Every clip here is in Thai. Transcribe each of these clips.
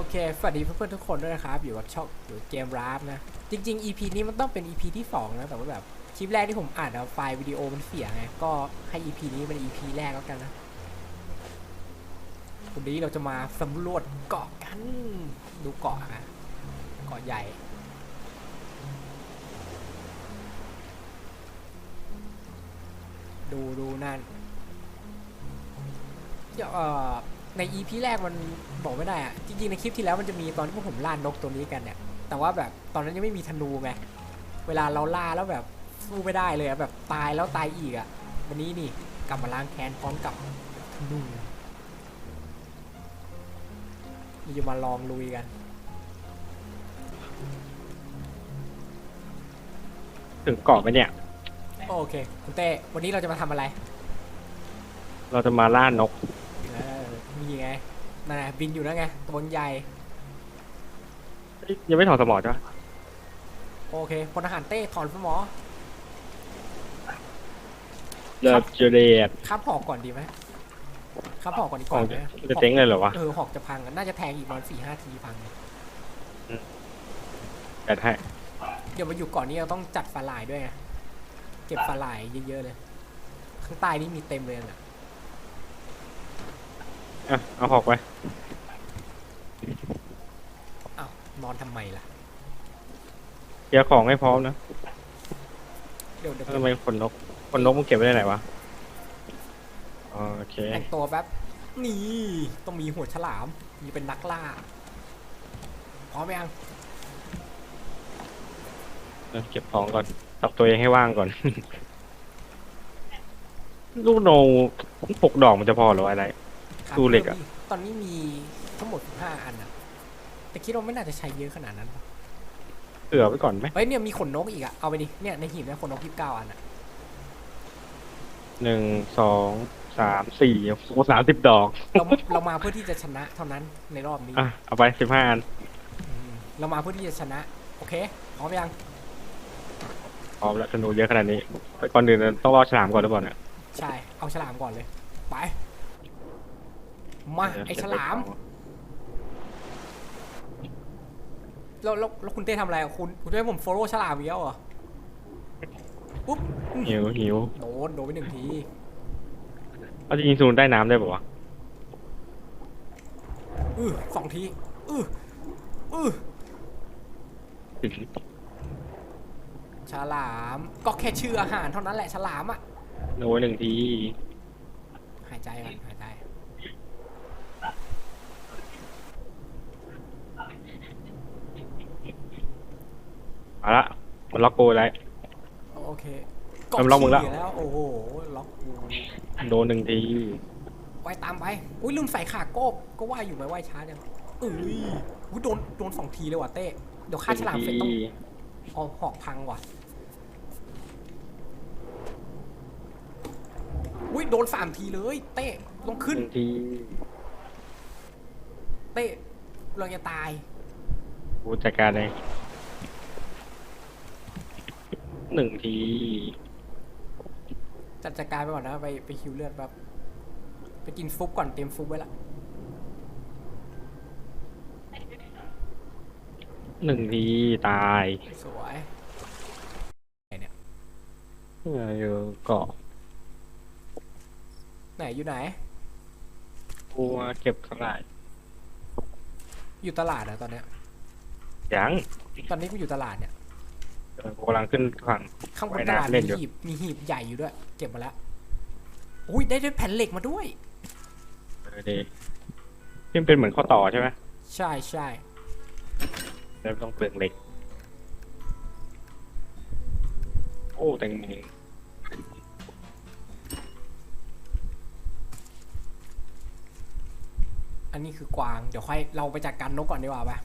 โอเค สวัสดีเพื่อนๆทุกคนด้วยนะครับ อยู่กับช่องอยู่เกมราฟนะ จริง ๆ EP นี้มันต้องเป็น EP ที่ 2 นะ แต่ว่าแบบ คลิปแรกที่ผมอ่านอะไฟล์วิดีโอมันเสียไง ก็ให้ EP นี้เป็น EP แรกแล้วกันนะ วันนี้เราจะมาสำรวจเกาะกัน ดูเกาะนะเกาะใหญ่ ดูดูนั่นเดี๋ยวเอ่อ ใน EP แรกมันบอกไม่ได้อะจริงๆในคลิปที่แล้วมันจะมีตอนที่พวกผมล่านกตัวนี้กันเนี่ย แต่ว่าแบบตอนนั้นยังไม่มีธนูไง เวลาเราล่าแล้วแบบสู้ไม่ได้เลยอะแบบตายแล้วตายอีกอะวันนี้นี่กลับมาล้างแค้นพร้อมกับธนูเราจะมาลองลุยกัน ถึงเกาะไหมเนี่ย โอเค คุณเต้ วันนี้เราจะมาทำอะไร เราจะมาล่านกเออมีไง นั่นไงบินอยู่นะไงตัวใหญ่เอ้ยยังไม่ถอดสมองจ้ะโอเคพลทหารเต้ถอนสมอเลิฟเจเดตครับหอกก่อนดีไหมครับหอกก่อนดีกขอว่างไหมจะเจ๊งเลยเหรอวะ เออหอกจะพังอะน่าจะแทงอีกประมาณสี่ห้าทีพังจัดให้เดี๋ยวมาอยู่ก่อนนี้เราต้องจัดฝาลายด้วยไงเก็บฝาลายเยอะๆเลย ข้างใต้นี่มีเต็มเลยน่ะ อะเอาหอกไปอ้าวนอนทำไมล่ะ เคลียร์ของให้พร้อมนะเดี๋ยวเดี๋ยวทำไมขนนกขนนกมันเก็บไว้ได้ไหนวะโอเคแต่งตัวแป๊บนี่ต้องมีหัวฉลาม มีเป็นนักล่า พร้อมยังเก็บของก่อนตับตัวเองให้ว่างก่อน ลูกโนหกดอกมันจะพอเหรอวะอะไร ครับตู้เหล็กอะ ตอนนี้มีทั้งหมดห้าอันอะแต่คิดว่าไม่น่าจะใช้เยอะขนาดนั้นเผื่อไว้ก่อนไหมเฮ้ยเนี่ยมีขนนกอีกอะเอาไปดิเนี่ยในหีบเนี่ยขนนกยี่สิบเก้าอันอะหนึ่งสองสามสี่โอ้สามสิบดอก เราเรามาเพื่อที่จะชนะเท่านั้นในรอบนี้อะ เอาไปสิบห้าอันอืมเรามาเพื่อที่จะชนะ โอเคพร้อมยังพร้อมแล้วธนูเยอะขนาดนี้ไปก่อนอื่นต้องรอฉลามก่อนหรือเปล่าเนี่ยใช่เอาฉลามก่อนเลย ไป มาไอฉลามแล้วแล้วแล้วคุณเต้ทำอะไรอะคุณคุณเต้ให้ผมโฟโล่ฉลามอีกแล้วเหรอปุ๊บหิวหิวโดนโดนไปหนึ่งทีเอาจริงๆซูนได้น้ำได้ป่าวะอือสองทีอืออือถึงฉลาม ก็แค่ชื่ออาหารเท่านั้นแหละฉลามอะโน้ยหนึ่งที หายใจก่อนหายใจ มาละมันล็อกโกไว้ โอเคมันล็อกมึงแล้ว ขี่แล้วโอ้โหล็อกกูโดนหนึ่งทีไว้ตามไปอุ้ยลืมใส่ขาโก้ก็ว่าอยู่ไหมว่าช้าจังเอ้ยอุ้ยโดนโดนสองทีเลยว่ะเต้เดี๋ยวฆ่าฉลามเสร็จต้องเอาหอกพังว่ะอุ้ยโดนสามทีเลย เต้ลงหขึ้น นึ่งทีเต้เราจะตายกูจัดการเลย หนึ่งทีจัดจัดการไปก่อนนะไปไปคิวเลือดแบบไปกินฟุกก่อนเตรียมฟุกไว้ละหนึ่งทีตายสวยไหนเนี่ยอยู่เกาะไหนอยู่ไหนกูมาเก็บสลายอยู่ตลาดอะตอนเนี้ยยังตอนนี้กูอยู่ตลาดเนี่ย เออกูกำลังขึ้นฝั่ง ข้างบนไว้ตนะลาดเล่มีนอยู่ หีบมีหีบใหญ่อยู่ด้วย เก็บมาแล้วอุ้ยได้ได้แผ่นเหล็กมาด้วย เออดีที่มันเป็นเหมือนข้อต่อใช่ไหมใช่ใช่แล้วต้องเปลืองเหล็ก โอ้แตงโมอันนี้คือกวาง เดี๋ยวค่อยเราไปจัดการนกก่อนดีกว่าปะพ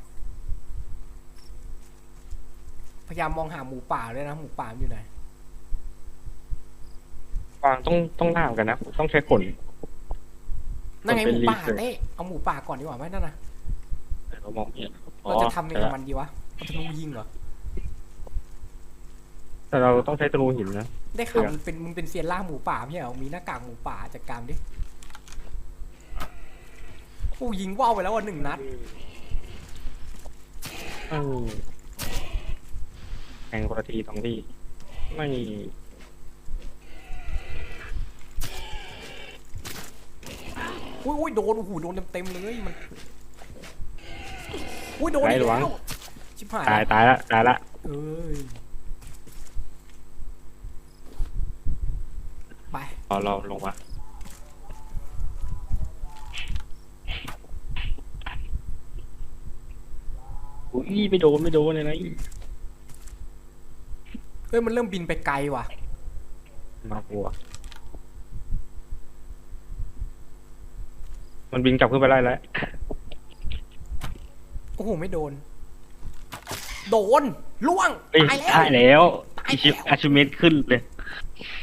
ยายามมองหาหมูป่าด้วยนะหมูป่ามันอยู่ไหนกวางต้องต้องล่ามกันนะต้องใช้ขน นั่นไงมัหนมูเป็นป่า research เต้เอาหมูป่าก่อนดีกว่าไหมนั่นนะแต่เรามองไม่เห็นอ๋อเราจะทำยังไงแต่กับมันดีวะเอาธนูยิงเหรอแต่เราต้องใช้ธนูหินนะได้ข่าวเออมึงเป็นมึงเป็นเซียนล่าหมูป่าไม่ใช่เหรอมีหน้ากากหมูป่าจัดการดิโอ้ยิงว่าวไปแล้ววันหนึ่งนัดอืมแข่ งคนละทีสองทีไม่อุ้ยอุ้ยโดนโอ้โหโดนเต็มเต็มๆเลยมันอุ้ยโดนไหนอีกหลวงแล้วชิบหายตายแล้วตายละตายละเอ้ยไปรอเราลงมาอุ้ยไม่โดนไม่โดนเลยนะ เอ้ยมันเริ่มบินไปไกลว่ะ มากลัว มันบินกลับขึ้นไปได้แล้ว โอ้โหไม่โดน โดนล่วงเอ้ยตายแล้วได้แล้วตายแล้ว อิชิอาชิเมตขึ้นเลย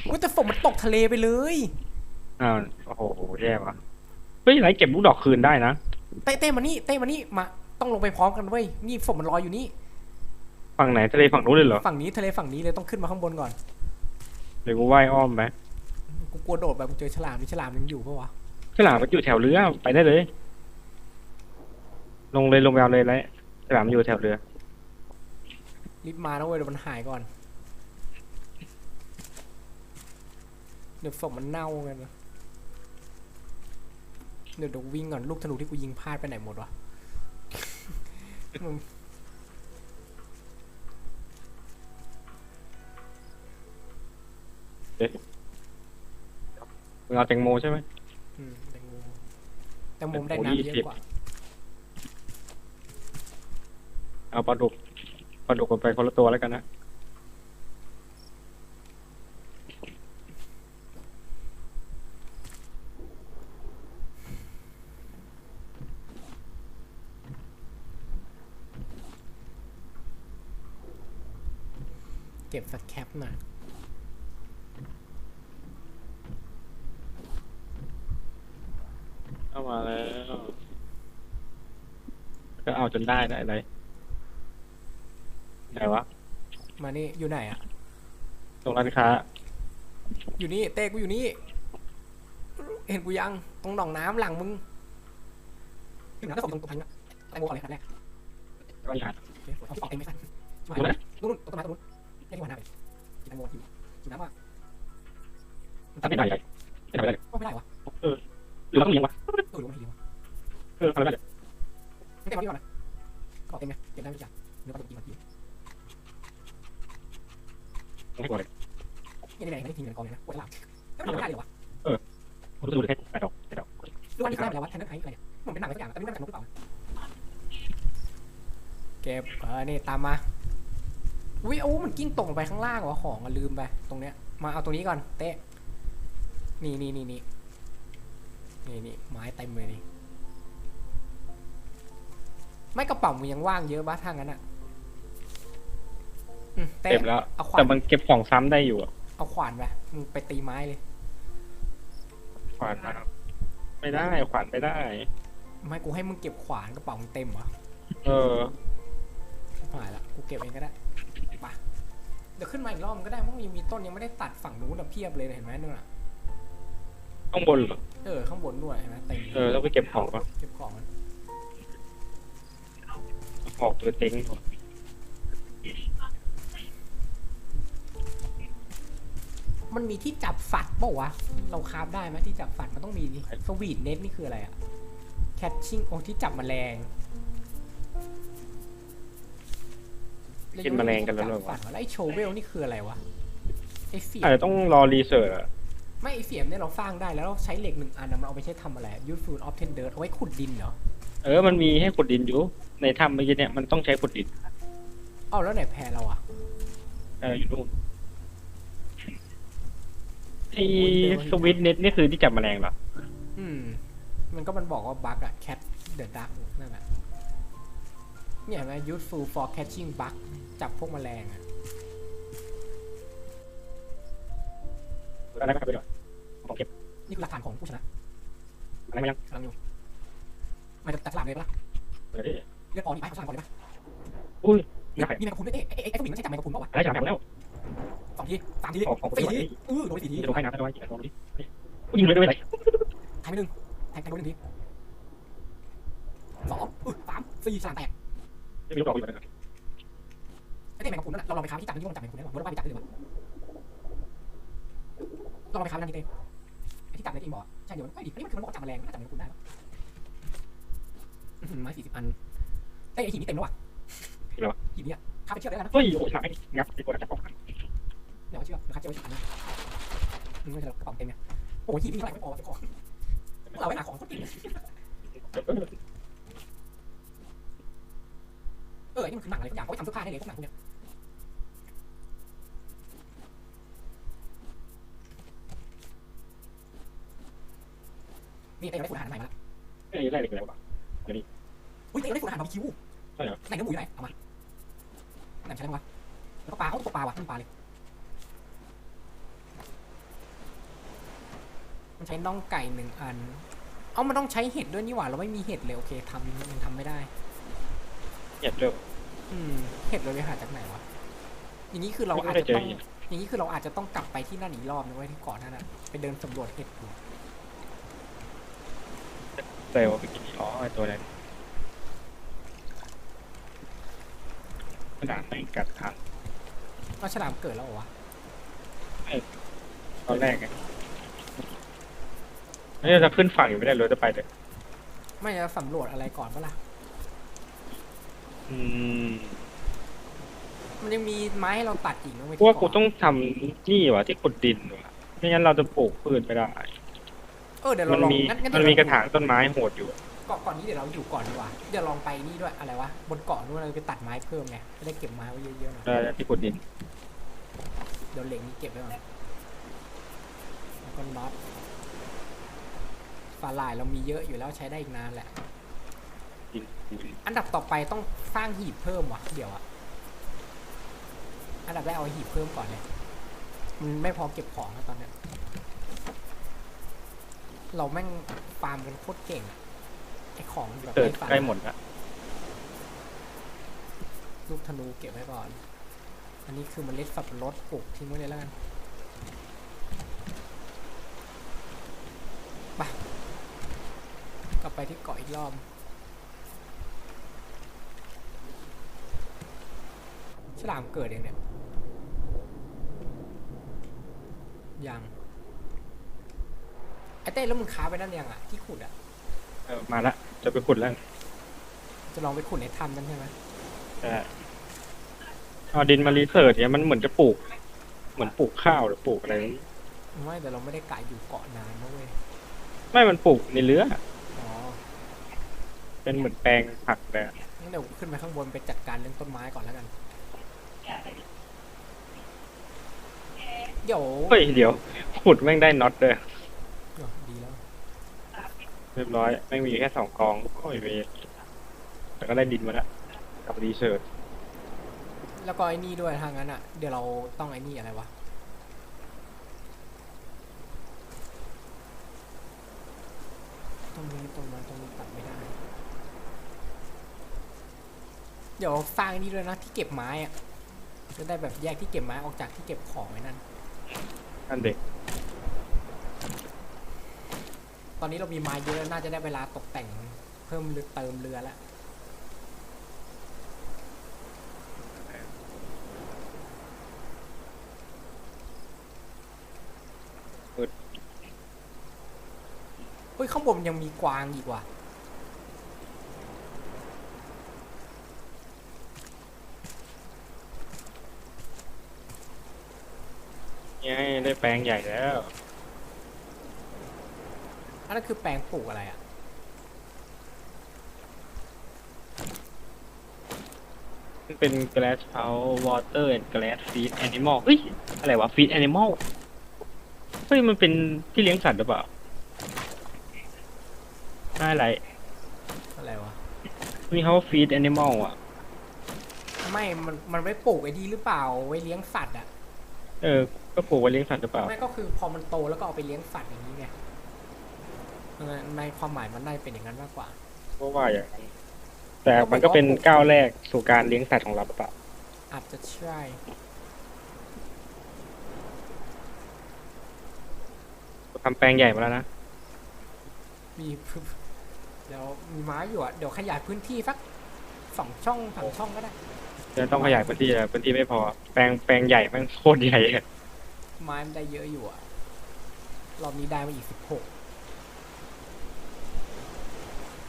เฮ้ยแต่ฝนมันตกทะเลไปเลย อ้าว โอ้โห แย่ว่ะ เฮ้ย ไหนเก็บลูกดอกคืนได้นะ เต้เต้มานี่เต้มานี่มา ต้องลงไปพร้อมกันเว้ยนี่ฝนมันลอยอยู่นี่ ฝั่งไหนทะเลฝั่งนู้นเลยเหรอ ฝั่งนี้ทะเลฝั่งนี้เลยต้องขึ้นมาข้างบนก่อน เดี๋ยวกูว่ายอ้อมไหมกูกลัวโดดแบบกูเจอฉลามนี่ฉลามยังอยู่ปะวะฉลามมันอยู่แถวเรือไปได้เลย ลงเลยลงไปเอาเลยแล้วฉลามมันอยู่แถวเรือ รีบมานะเว้ยเดี๋ยวมันหายก่อน เดี๋ยวศพมันเน่ากันนะเดี๋ยวเดี๋ยววิ่งก่อนลูกธนูที่กูยิงพลาดไปไหนหมดวะ มึงมึงเอาแตงโมใช่ไหม อืมแตงโมแตงโมมันได้โอ้น้ำเยยี่อะสิบกว่า เอาปลาดุกปลาดุกกันไปคนละตัวแล้วกันนะ เก็บสักแคปหน่อย เข้ามาแล้ว ก็เอาจนได้ได้อะไรไหนวะ มานี่อยู่ไหนอะตรงร้านค้า อยู่นี่เต้กูอยู่นี่ เห็นกูยังตรงหนองน้ำหลังมึงถึงน้ำก็ส่งตรงตรงนั้นอะแตงโมก่อนเลยครับแรกก็อยากโอเคเอาที่ออกเองไม่สั้นชิบหายตรงไหนนู่นนู่นต้นไม้ตรงนู้นนี่ที่หัวหน้าไปกินแตงโมอยู่กินน้ำว่าทำไม่ได้ใหญ่ไม่ทำไม่ได้ก็ไม่ได้วะหรือเราต้องเลี้ยงวะ เออหรือว่าไม่ดีวะเออทำไม่ได้ไม่เต็มที่ก่อนนะก็เต็มไงเก็บได้ไม่จัดเนื้อปลาดุกกินมาทีไม่กลัวเลยนี่ไหนไหนทิ้งเงินกองเลยนะปวดหลังแล้วมันทำไม่ได้เลยวะผมรู้สึกแค่แปดดอกแปดดอกหรือว่านี่คืออะไรวะแทนนั่นไอ้อะไรเนี่ยมันเป็นหนังอะไรสักอย่างแต่ไม่รู้มันจากนกหรือเปล่าเก็บเออนี่ตามมาอุ้ยโอ้มันกิ้งตกลงไปข้างล่างวะของอะลืมไปตรงเนี้ยมาเอาตรงนี้ก่อนเตะนี่นี่นี่นี่ นี่นี่ไม้เต็มเลยนี่ไม่กระเป๋ามึงยังว่างเยอะบ้าทางนั้นอะอืมเตะเต็มแล้ว เอาขวาแต่นมันเก็บของซ้ำได้อยู่อะเอาขวานไปมึงไปตีไม้เลย ขวานนะครับไม่ได้ขวานไม่ได้ ไม่กูให้มึงเก็บขวานกระเป๋ามึงเต็มเหรอเออ หายละกูเก็บเองก็ได้ไปเดี๋ยวขึ้นมาอีกรอบมันก็ได้เพราะมันยังมีต้นยังไม่ได้ตัดฝั่งนู้นอะเพียบเลยนะเห็นไหมนู่นอะข้างบนเหรอ เออข้างบนด้วยเห็นไหมเต็มเออต้องไปเก็บของก่อนเก็บของมันออกตัวเต็งมันมีที่จับฝัดเปล่าวะ เราคาบได้ไหมที่จับฝัดมันต้องมีดิสวีทเน็ตนี่คืออะไรอะแคทชิ่งโอ้ที่จับแมลงกินแมลงกันแล้วเหรอจับฝัวะดวะแล้วไอ้โชเวลนี่คืออะไรวะไอ้เฟียอาจจะต้องรอรีเสิร์ชอะ ไม่ไอ้เฟียมเนี่ยเราสร้างได้แล้วเราใช้เหล็กหนึ่งอันนะมันเอาไปใช้ทำอะไรยูฟูดออฟเทนเดิร์เอาไว้ขุดดินเหรอเออ มันมีให้ขุดดินอยู่ ในถ้ำเมื่อกี้เนี่ยมันต้องใช้ขุดดินเอ้าแล้วไหนแพรเราอะเอออยู่นู่นไอ้สวิตเน็ตนี่คือที่จับแมลงเหรอ อืม มันก็มันบอกว่าบั๊กอะ cat the duck นั่นแหละเนี่ยเห็นไหม useful for catching bug จับพวกแมลงอะอะไรก็ไปก่อน ของเก็บนี่คือหลักฐานของผู้ชนะอะไรมายังกำลังอยู่มันจะจับสลามเลยปะล่ะเออเลือกออกนี่ไปเอาสลามก่อนเลยปะอุ้ยมีไม่ได้มีแมงกะพรุนด้วยเอ๊ะไอ้ไอ้ไอ้ตัวหญิงมันใช่จับแมงกะพรุนปะวะอะไรจับแล้วสองทีสามทีออกออกสี่ทีไปเออโดนไปสี่ทีจะลงให้น้ำได้ไหมลองดิผู้ยิงเลยด้วยไหมแทงไปหนึ่งแทงแทงโดนหนึ่งทีสองอุ้ยสามสี่สลามแตกจะมีลูกดอกอยู่ไหมแมงกะพรุนนั่นแหละเราลองไปค้าที่จับมันที่มันจับแมงกะพรุนได้ป่ะเราไปจับได้เลยวะเราลองไปค้านั่นดิเต้ไอ้ ที่จับในที่บอกอะใช่เดี๋ยวมันไม่ดิอันนี้มันคือมันบอกจับแมลงไม่จับแมงกะพรุนได้ปะอื้อหือไม้สี่สิบอันเต้ไอ้หินนี่เต็มแล้วว่ะเหรอหินเนี่ยค้าไปเชือกได้แล้วนะเฮ้ยโอ้ยหายงับไอ้คนจะบอกกันเดี๋ยวเอาเชือกเดี๋ยวค้าเชือกไว้ฉีดนะอืมไม่ใช่หรอกกระเป๋าเต็มไงโอ้ยหินนี่เท่าไหร่ไม่พอเก็บของเราไปหาของคนอื่นเออไอ้นี่มันคือหนังอะไรทุกอย่างเขาไปทำเสื้อผ้าได้เลยพวกหนังพวกเนี้ย นี่เต้เราได้ฝุ่นอาหารใหม่มาแล้วไอ้ไรเด็กแล้ววะอุ้ยเต้เราได้ฝุ่นอาหารบาร์บีคิวใช่เหรอไหนเนื้อหมูอยู่ไหนเอามาไหนมันใช้ได้ไหมวะแล้วก็ปลาเขาตกปลาว่ะมันปลาเลยมันใช้น่องไก่หนึ่งอัน เอามันต้องใช้เห็ดด้วยนี่หว่า เราไม่มีเห็ดเลยโอเคทำมันทำไม่ได้ เหยียดเร็วอืม เห็ดเราไปหาจากไหนวะ อย่างนี้คือเราไม่อาจได้จะเจอต้องเห็ดอย่างนี้คือเราอาจจะต้องกลับไปที่นั่นอีกรอบนึงไว้ยที่เกาะนั่นน่ะไปเดินสำรวจเห็ดดู เซลไปกินอ๋อไอ้ตัวนั้นขนาดไหนกัดขาว่าฉลามเกิดแล้วเหรอวะตอนแรกไงนี่จะขึ้นฝั่งอยู่ไม่ได้เลยจะไปเลยไม่จะสำรวจอะไรก่อนปะล่ะ อืมมันยังมีไม้ให้เราตัดอีกนะเว้ยเพราะว่าที่กูเกาะต้องทำนี่วะที่ขุดดินวะไม่งั้นเราจะปลูกพืชไม่ได้ เออเดี๋ยวมัเรานลองมีงั้นงั้นมันเดี๋ยวมีเรากระถางต้นไม้โหดอยู่ เกาะก่อนนี้เดี๋ยวเราอยู่ก่อนดีกว่าเดี๋ยวลองไปนี่ด้วยอะไรวะบนเกาะนู้นเราไปตัดไม้เพิ่มไงจะได้เก็บไม้ไว้เยอะๆหน่อย ได้ที่ขุดดิน เดี๋ยวเหล็กนี้เก็บไว้ก่อนแล้วก็น็อตฝาลายเรามีเยอะอยู่แล้วใช้ได้อีกนานแหละ ดินดินอันดับต่อไปต้องสร้างหีบเพิ่มว่ะ เดี๋ยวอะอันดับแรกเอาหีบเพิ่มก่อนเลยมันไม่พอเก็บของแล้วตอนเนี้ย เราแม่งฟาร์มกันโคตรเก่งอะไอของแบบเกิดไร้สาระใกล้หมดละลูกธนูเก็บไว้ก่อน อันนี้คือเมล็ดสับปะรดปลูกทิ้งไว้เลยแล้วกันไปกลับไปที่เกาะอีกรอบฉลามเกิดเองเนี่ยยังไอ เต้แล้วมึงค้าไปนั่นยังอะที่ขุดอะเออมาละจะไปขุดแล้วจะลองไปขุดในถ้ำนั่นใช่ไหมแต่เอาดินมารีเสิร์ชเนี่ยมันเหมือนจะปลูก เหมือนปลูกข้าวหรือปลูกอะไร ไม่แต่เราไม่ได้กะอยู่เกาะนานนะเว้ยไม่มันปลูกในเรืออ๋อเป็นเหมือนแปลงผักเลยอะงั้นเดี๋ยวขึ้นไปข้างบนไปจัดการเรื่องต้นไม้ก่อนแล้วกัน เดี๋ยว เฮ้ยเดี๋ยว ขุดแม่งได้น็อตเลยเดี๋ยวดีแล้ว เรียบร้อยแม่งมีแค่สองกองโอ้ยเวรแต่ก็ได้ดินมาแล้วกับรีเสิร์ชแล้วก็ไอ้นี่ด้วยทางนั้นอะ เดี๋ยวเราต้องไอ้นี่อะไรวะ ตรงนี้ตรงนั้นตรงนี้ตัดไม่ได้ เดี๋ยวสร้างไอ้นี่ด้วยนะที่เก็บไม้อะจะได้แบบแยกที่เก็บไม้ออกจากที่เก็บของไว้นั่นนั่นเด็ก ตอนนี้เรามีไม้เยอะน่าจะได้เวลาตกแต่งเพิ่มหรือเติมเรือแล้วเฮ้ยข้างบนมันยังมีกวางอีกว่ะเนี่ยได้แปลงใหญ่แล้ว อันนั้นคือแปลงปลูกอะไรอะมันเป็น glass house water and glass feed animal เฮ้ย อะไรวะ feed animal เฮ้ย มันเป็นที่เลี้ยงสัตว์หรือเปล่าไม่อะไร อะไรวะนี่เขาว่า feed animal อะ ไม่ มัน มันไว้ปลูกไอ้ดีหรือเปล่า ไว้เลี้ยงสัตว์อะ เออ ก็ปลูกไว้เลี้ยงสัตว์หรือเปล่า ไม่ก็คือพอมันโตแล้วก็เอาไปเลี้ยงสัตว์อย่างนี้ไงเออ ในความหมายมันได้เป็นอย่างนั้นมากกว่าเพราะว่าอย่างนั้นแต่มันก็เป็นก้าวแรกสู่การเลี้ยงสัตว์ของเราหรือเปล่าอาจจะใช่ทำแปลงใหญ่มาแล้วนะ มีเดี๋ยวมีไม้อยู่อะ เดี๋ยวขยายพื้นที่สักสองช่องสามช่องก็ได้จะต้องขยายพื้นที่อะพื้นที่ไม่พอ แปลงแปลงใหญ่แม่งโคตรใหญ่อะไม้มันได้เยอะอยู่อะรอบนี้ได้มาอีกสิบหก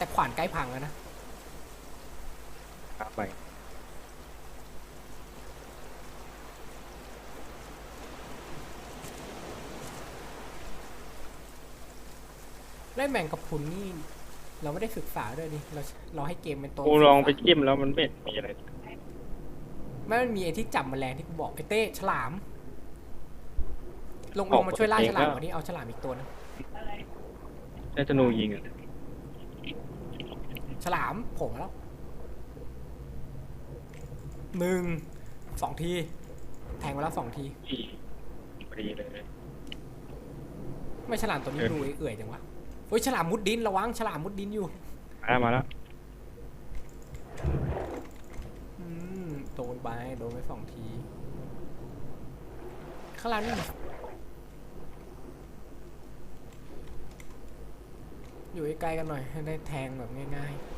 แต่ขวานใกล้พังแล้วนะครับไปได้แมงกะพรุนนี่ เราไม่ได้ศึกษาด้วยดิเราเราให้เกมเป็นตัวกูลองไปศึกษาจิ้มแล้วมันไม่เห็นมีอะไรไม่มันมีไอ้ที่จับแมลงที่กูบอกไอ้เต้ฉลาม ลงลงมาช่วยล่าฉลามวันนี้เอาฉลามอีกตัวนึงได้ธนูยิงอะ ฉลามโผล่มาแล้วหนึ่งสองที แทงมาแล้วสองที อีพอดีเลย ไม่ฉลามตัวนี้เออดูเอื่อยๆจังวะเฮ้ยฉลามมุดดินระวังฉลามมุดดินอยู่มาแล้วมาแล้วอืมโดนไปโดนไปสองที ข้างล่างนี่อยู่ใกล้ๆกันหน่อยให้ได้แทงแบบง่ายๆ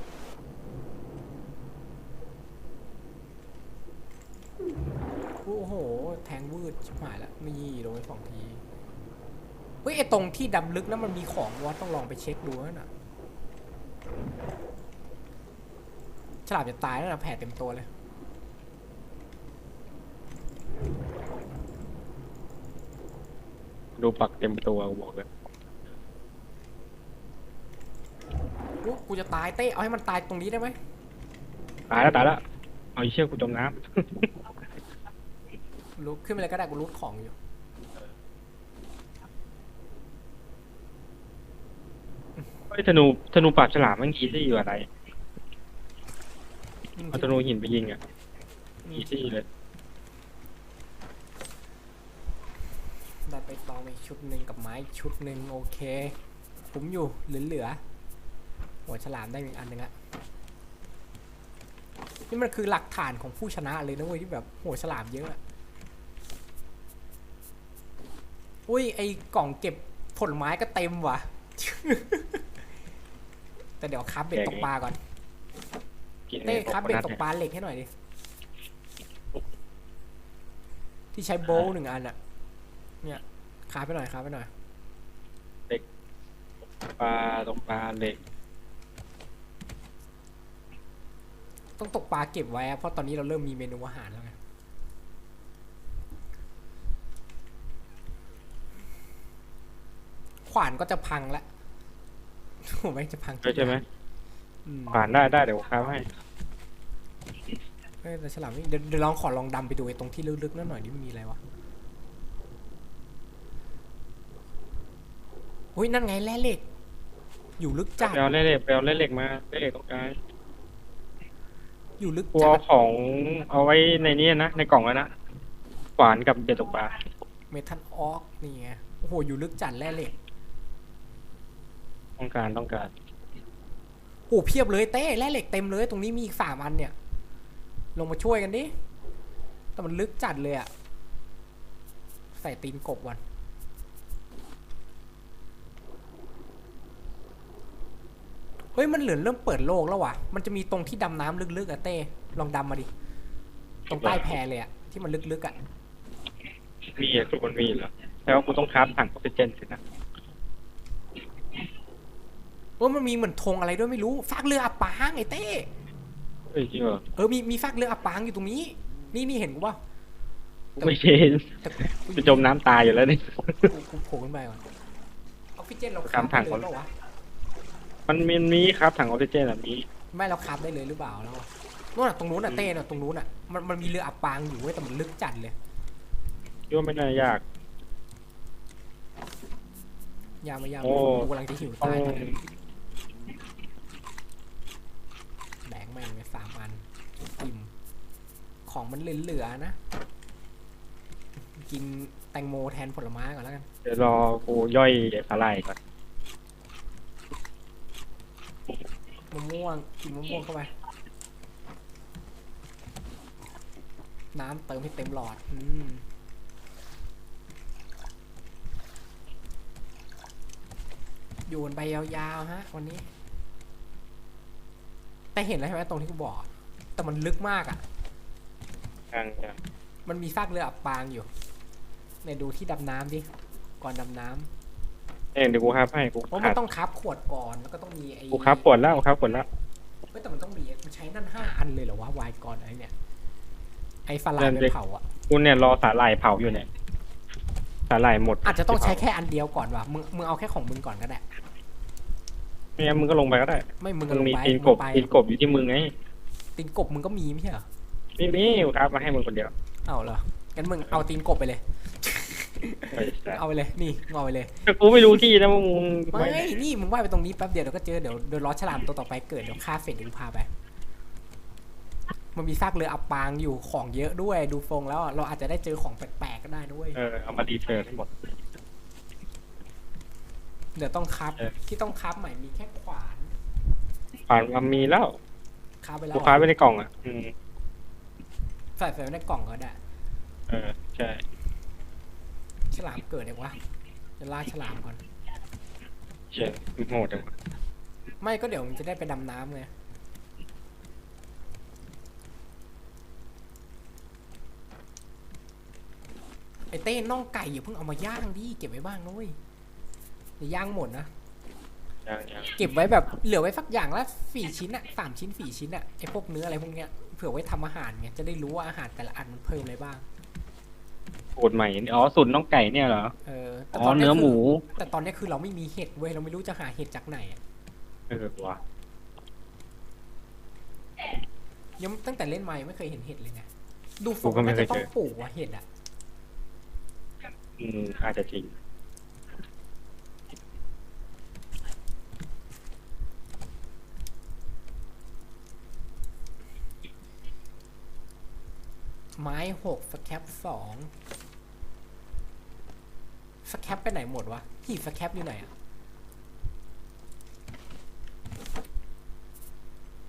โอ้โห แทงวืดชิบหายแล้วนี่โดนไปสองทีเฮ้ยไอตรงที่ดำลึกนั้นมันมีของวะต้องลองไปเช็คดูนะน่ะฉลามจะตายแล้วนะแผลเต็มตัวเลยดูปักเต็มตัวกูบอกเลยอุ๊ยกูจะตายเต้เอาให้มันตายตรงนี้ได้ไหมตายแล้วตายแล้วเอาไอ้เชือกกูจมน้ ลุกขึ้นไปเลยก็ได้กูรูดของอยู่ำเฮ้ยธนูธนูปราบฉลามมันอีซี่อยู่อะไรอืมเอาธนูหินไปยิงอะอีซี่เลยได้ไปตองไปชุดหนึ่งกับไม้ชุดหนึ่งโอเคผมอยู่เหลือๆหัวฉลามได้อีกอันหนึ่งละนี่มันคือหลักฐานของผู้ชนะเลยนะเว้ยที่แบบหัวฉลามเยอะอะ อุ้ยไอกล่องเก็บผลไม้ก็เต็มว่ะ แต่เดี๋ยวคับเบ็ดตกปลาก่อนกินเต้ครับเบ็ดตกเนี่ยปลาเหล็กให้หน่อยดิ ที่ใช้โบว์หนึ่งอันอะเนี่ยคาบไปหน่อยคาบไปหน่อยปลาตกปลาเหล็ก ต้องตกปลาเก็บไว้อะเพราะตอนนี้เราเริ่มมีเมนูอาหารแล้วไง ขวานก็จะพังละผมไม่งจะพังใช่ใช่ไหมอืมผ่านได้ได้เดี๋ยวครับให้เอ้ยแต่ฉลามนี่เดี๋ยวเดี๋ยวลองขอลองดำไปดูไอ้ตรงที่ลึกๆนั่นหน่อยดิมันมีอะไรวะอุ้ยนั่นไงแร่เหล็ก อยู่ลึกจัด ไปเอาเล่เหล็กไปเอาเล่เหล็กมาเล่เหล็กตรงกลางอยู่ลึกกูจัเอาดของเอาไว้ในนี้นะในกล่องแล้วนะขวานกับเบ็ดตกปลาเมทัลออกนี่ไงโอ้โหอยู่ลึกจัดแร่เหล็ก ต้องการต้องการโอ้โหเพียบเลยเต้แร่เหล็กเต็มเลย ตรงนี้มีอีกสามอันเนี่ย ลงมาช่วยกันดิ แต่มันลึกจัดเลยอะใส่ตีนกบวันเฮ้ยมันเหลือเริ่มเปิดโลกแล้วว่ะ มันจะมีตรงที่ดำน้ำลึกๆอะเต้ ลองดำมาดิ ตรงใต้แพเลยอะที่มันลึกๆอะมีอะทุกคนมีเหรอแล้วากูต้องคราฟถังออกซิเจนสินะ เออมันมีเหมือนธงอะไรด้วยไม่รู้ฟากเรืออับปางไอ้เต้เฮ้ยจริงเหรอเออมีมีฟากเรืออับปางอยู่ตรงนี้ นี่นี่เห็นกูป่ะกูไม่เห็นแต่กูจะจมน้ำตายอยู่แล้วนี่ กูกูโผล่ขึ้นไปก่อนออกซิเจนเราตาคามบถัได้งเลยเปล่าวะมันมีมีครับถังออกซิเจนแบบนี้ ไม่เราคาบได้เลยหรือเปล่าแล้วอะนู่นน่ะตรงนู้นน่ะเต้น่ะตรงนู้นน่ะมันมันมีเรืออับปางอยู่เว้ยแต่มันลึกจัดเลย คิดว่าไม่น่ายาก ยามมายามโอ้ กูกำลังจะหิวต้องตายตอนนี้แบกแม่งไปสามอันอิ่ม ของมันเหลือๆนะ กินแตงโมแทนผลไม้ก่อนแล้วกัน เดี๋ยวรอกูย่อยสาหร่ายก่อนมะม่วงกินมะม่วงเข้าไป น้ำเติมให้เต็มหลอด อืมอยู่กันไปยาวๆฮะ วันนี้ แต่เห็นแล้วใช่ไหมตรงที่กูบอก แต่มันลึกมากอะ่ะ ยังยังมันมีซากเรืออับปางอยู่เนี่ยดูที่ดำน้ำดิ ก่อนดำน้ำเอ้ยเดี๋ยวกูครับให้กูเพราะมัขานดต้องคับขวดก่อนแล้วก็ต้องมีไอ้กูครับปวดแล้วกูครับปวดแล้วเฮ้ยแต่มันต้องมีมันใช้นั่นห้าอันเลยเหรอวะวายก่อนไอ้เนี่ย ไอ้ฟาลายไปเผาอะ กูเนี่ยรอสาหร่ายเผาอยู่เนี่ยสาหร่ายหมดอาจจะต้องใช้แค่อันเดียวก่อนว่ะมึงมึงเอาแค่ของมึงก่อนก็ได้ ไม่งั้นมึงก็ลงไปก็ได้ไม่มึงมึก็งลงมีไปตีนกบมึงไปตีนกบอยู่ที่มึงไง ตีนกบมึงก็มีไม่ใช่เหรอ นี่นี่กูครับมาให้มึงคนเดียว เอาเหรองั้นมึงเอาตีนกบไปเลยไอ้สัสเอาไปเลยนี่มึงเอาไปเลยแต่กูไม่รู้ที่นะว่ามึงไม่นี่มึงว่ายไปตรงนี้แป๊บเดียวเดี๋ยวก็เจอเดี๋ยวเดี๋ยวล้อฉลามตัวต่อไปเกิดเดี๋ยวฆ่าเสร็จเดี๋ยวกูพาไป มันมีซากเรืออับปางอยู่ของเยอะด้วยดูทรงแล้วอะเราอาจจะได้เจอของแปลกๆก็ได้ด้วยเออเอามาดีเทลให้หมดเดี๋ยวต้องคับเออที่ต้องคับใหม่มีแค่ขวานผ่านมามีแล้วคับไปแล้กูวคว้าไว้ในกล่องอะ อืม ใส่ใส่ไว้ในกล่องก็ได้ เออ ใช่ ฉลามเกิดเดี๋ยววะ จะล่าฉลามก่อนใช่โหดจังวะไม่ก็เดี๋ยวมันจะได้ไปดำน้ำไง ไอเต้น่องไก่อย่าเพิ่งเอามาย่างดิ เก็บไว้บ้างนุ้ยอย่าย่างหมดนะ ยังยังเก็บไว้แบบเหลือไว้สักอย่างละสี่ชิ้นอะสามชิ้นสี่ชิ้นอะไอพวกเนื้ออะไรพวกเนี้ยเผื่อไว้ทำอาหารไงจะได้รู้ว่าอาหารแต่ละอันมันเพิ่มอะไรบ้าง สูตรใหม่อ๋อสูตรน้องไก่เนี่ยเหรอเออแต่อ๋อตยเนื้อหมูคือแต่ตอนนี้คือเราไม่มีเห็ดเว้ยเราไม่รู้จะหาเห็ดจากไหนอะเออว่ะยังตั้งแต่เล่นมายังไม่เคยเห็นเห็ดเลยไงดูฟงน่าจะต้องปลูกว่ะเห็ดอะอืมอาจจะจริง ไม้หกสแคปสองสแคปไปไหนหมดวะหีบสแคปอยู่ไหนอะ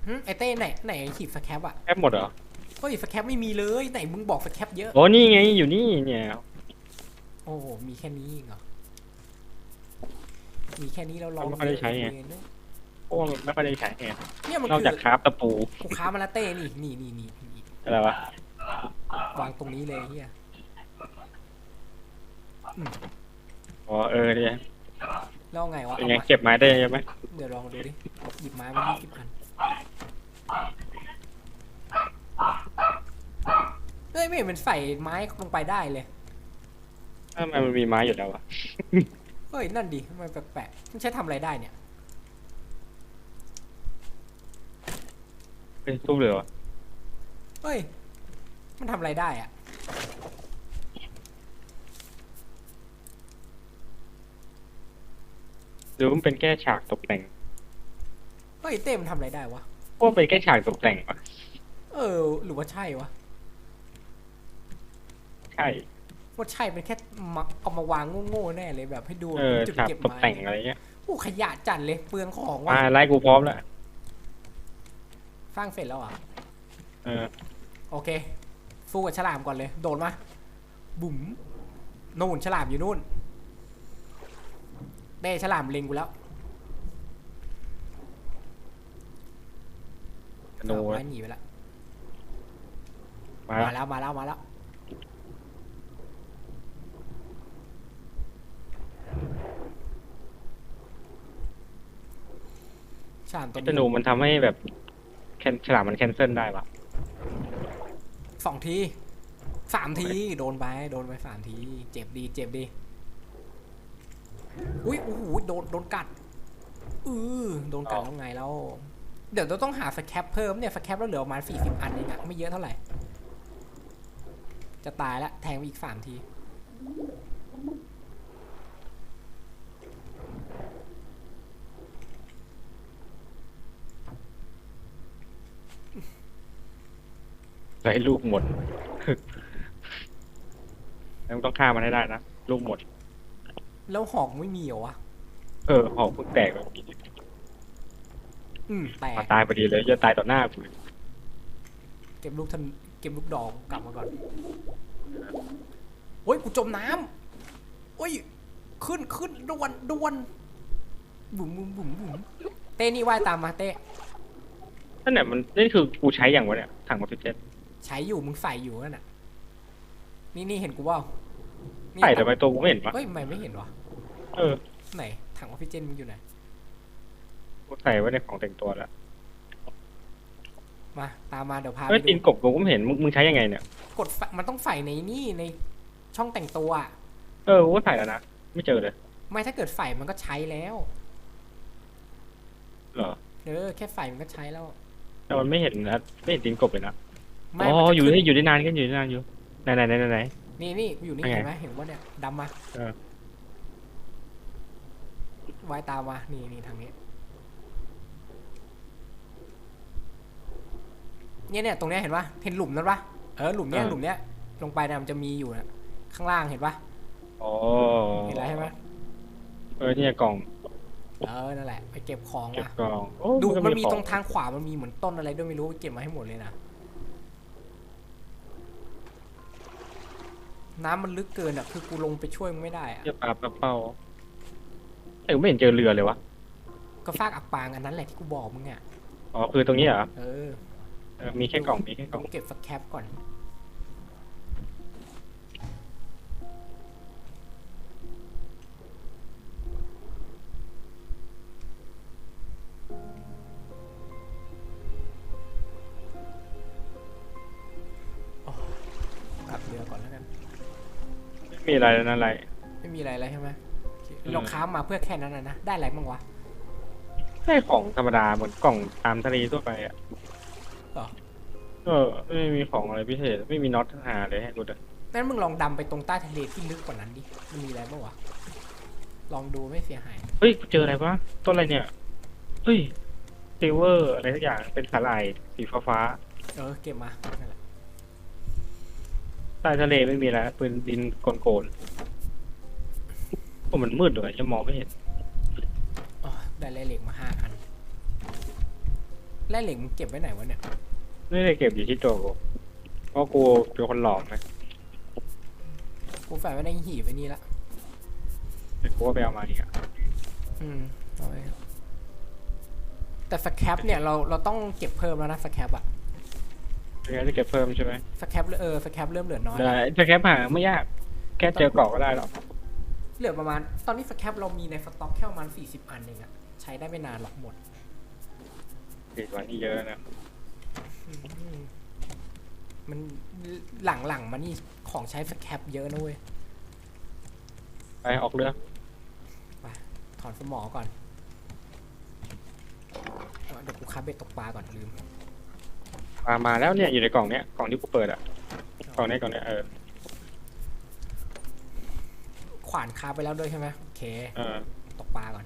หึไอเต้ไหนไหนหีบสแคปอะแคบหมดเหรอเฮ้ยสแคปไม่มีเลยไหนมึงบอกสแคปเยอะ โอ้นี่ไงอยู่นี่เนี่ยโอ้โหมีแค่นี้เองเหรอ มีแค่นี้เราลองไม่ค่อยได้ใช้ไงเรียนด้วยพวกไม่ค่อยได้ใช้ไงเนี่ยมันนอกคืจากอคราฟตะปูกูค้ามาแล้วเต้นี่นี่นี่นี่นี่อะไรวะ วางตรงนี้เลยเฮียอ๋อเออเนี่ยแล้วเอาไงวะเป็นเอาไงมาเก็บไม้ได้ใช่ไหมเดี๋ยวลองดูดิหยิบไม้มายี่สิบอันเฮ้ยไม่เห็นมันใส่ไม้ลงไปได้เลย ทำไมมันมีไม้อยู่แล้ววะเฮ้ยนั่นดิทำไมแปลกๆมันใช้ทำอะไรได้เนี่ย เป็นทุบเลยวะเฮ้ย มันทำอะไรได้อะหรือมันเป็นแค่ฉากตกแต่งเฮ้ยเต้มันทำอะไรได้วะพวกเป็นแค่ฉากตกแต่งวะเออ หรือว่าใช่วะ ใช่ ว่าใช่เป็นแค่มาเอามาวางโง่ๆแน่เลยแบบให้ดูเออ จุดฉากเก็บตกไม้แต่งอะไรเงี้ยโอ้ขยะจัดเลยเปลืองของว่ะมาไล่กูพร้อมแล้วสร้างเสร็จแล้วอะเออ โอเค สู้กับฉลามก่อนเลย โดนมาบุ๋มนู่นฉลามอยู่นู่นเด้ฉลามเล็งกูแล้วโนเอาไม้หนีไปแล้วมามาแล้วมาแล้วมาแล้วฉลามตัวธนูนี้มันทำให้แบบแคนฉลามมันแคนเซิลได้ปะ สองทีสามทีโดนไปโดนไปสามที เจ็บดีเจ็บดีอุ้ยโอ้โหโดนโดนกัดอือโดนกัดแล้วไงแล้ว เดี๋ยวเราต้องหาสแคปเพิ่มเนี่ยสแคปแล้วเหลือประมาณสี่สิบอันเองอะไม่เยอะเท่าไหร่ จะตายแล้วแทงไปอีกสามที แล้วไอ้ลูกหมด แล้วมึงต้องฆ่ามันให้ได้นะ ลูกหมด แล้วหอกไม่มีเหรอวะ เออหอกเพิ่งแตกแบบนี้อืมแตกมาตายพอดีเลยจะตายต่อหน้ากูเก็บลูกทันเก็บลูกดอกกลับมาก่อนโอ้ยกูจมน้ำโอ้ย ขึ้นขึ้นดวนดวนบุ๋มบุ๋มบุ๋มบุ๋มเต้นี่ว่ายตามมาเต้นั่นแหละมันนี่คือกูใช้อย่างวะเนี่ยถังออกซิเจน ใช้อยู่มึงใส่อยู่นั่นน่ะ นี่นี่เห็นกูเปล่านี่ใส่ทำไมตัวกูไม่เห็นวะเฮ้ยทำไมไม่เห็นวะเออไหนถังออกซิเจนมึงอยู่ไหนกูใส่ไว้ในของแต่งตัวแล้วมาตามมาเดี๋ยวพาไปเฮ้ยตีนดูกบกูก็ไม่เห็นมึงมึงใช้ยังไงเนี่ยกดไฟมันต้องใส่ในนี่ในช่องแต่งตัวอะเออกูก็ใส่แล้วนะไม่เจอเลยไม่ถ้าเกิดใส่มันก็ใช้แล้ว เหรอเออแค่ใส่มันก็ใช้แล้ว แต่มันไม่เห็นนะไม่เห็นตีนกบเลยนะ ไม่อ๋อมันจะอยู่ขึ้น ได้อยู่ได้นานกันอยู่ได้นานอยู่ไหนไหนไหนไหนไหน นี่นี่กูอยู่นี่ยังไงเห็นไหมเห็นว่าเนี่ยดำมาเออ ไว้ตามมานี่นี่ทางนี้เนี่ยเนี่ยตรงเนี้ยเห็นปะเห็นหลุมนั้นปะเออหลุมเนี้ยหลุมเนี้ยลงไปเนี่ยมันจะมีอยู่นะข้างล่างเห็นปะอ๋อเห็นอะไรใช่ไหมเออเนี่ยกล่องเออนั่นแหละไปเก็บของเก็บมากล่องโอ้ดูก็มันมีขอตรงทางขวามันมีเหมือนต้นอะไรด้วยไม่รู้เก็บมาให้หมดเลยนะ น้ำมันลึกเกินอะ คือกูลงไปช่วยมึงไม่ได้อะเทียบปลาปลาเป้าเอ้ยไม่เห็นเจอเรือเลยวะ ก็ฟากอักปางอันนั้นแหละที่กูบอกมึงอะ อ๋อคือตรงนี้เหรอเออเออมีแค่กล่องมีแค่กล่องกูเก็บสแคปก่อน ม่มีอะไรแล้วนะอะไร ไม่มีอะไรแล้วใช่ไหมโอเคอืม เราค้ามาเพื่อแค่นั้นนะนะ ได้อะไรบ้างวะแค่ของธรรมดาเหมือนกล่องตามทะเลทั่วไปอะหรอเออไม่มีของอะไรพิเศษ ไม่มีน็อตหาเลยให้กูเลยงั้นมึงลองดำไปตรงใต้ทะเลที่ลึกกว่านั้นดิ มันมีอะไรบ้างวะ ลองดูไม่เสียหาย เฮ้ยกูเจออะไรวะต้นอะไรเนี่ยเฮ้ยซิลเวอร์อะไรสักอย่างเป็นสาหร่ายสีฟ้าฟ้าเออเก็บมานั่นแหละๆ ใต้ทะเลไม่มีแล้วปืนดินโกนๆโอ้มันมืดเลยจะมองไม่เห็นอ๋อได้แร่เหล็กมาห้าอันแร่เหล็กมึงเก็บไว้ไหนวะเนี่ยไม่ได้เก็บอยู่ที่ตัวกูเพราะกูเป็นคนหลอกนะกูใส่ไว้ในหีบไอ้นี่ละแต่กูว่าไปเอามาดีกอะอืมเอาไว้แต่สแคปเนี่ยเราเราต้องเก็บเพิ่มแล้วนะสแคปอะ ไม่งั้นจะเก็บเพิ่มใช่ไหมสแคปเออสแคปเริ่มเหลือน้อย ได้จะแค่หาไม่ยาก แค่เจอกรอกก็ได้หรอกเหลือประมาณ ตอนนี้สแคปเรามีในสต็อกแค่ประมาณสี่สิบอันเองอะใช้ได้ไม่นานหรอกหมดดีกว่านี้เยอะนะอืมมันหลังหลังๆมานี่ของใช้สแคปเยอะนะเว้ย ไปออกเรือถอนสมอก่อนเออเดี๋ยวกูคาเบ็ดตกปลาก่อนลืม มามาแล้วเนี่ยอยู่ในกล่องเนี้ยกล่องที่กูเปิดอะกล่องเนี้ยกล่องเนี้ยเออขวานคาไปแล้วด้วยใช่ไหมโอเค เออตกปลาก่อน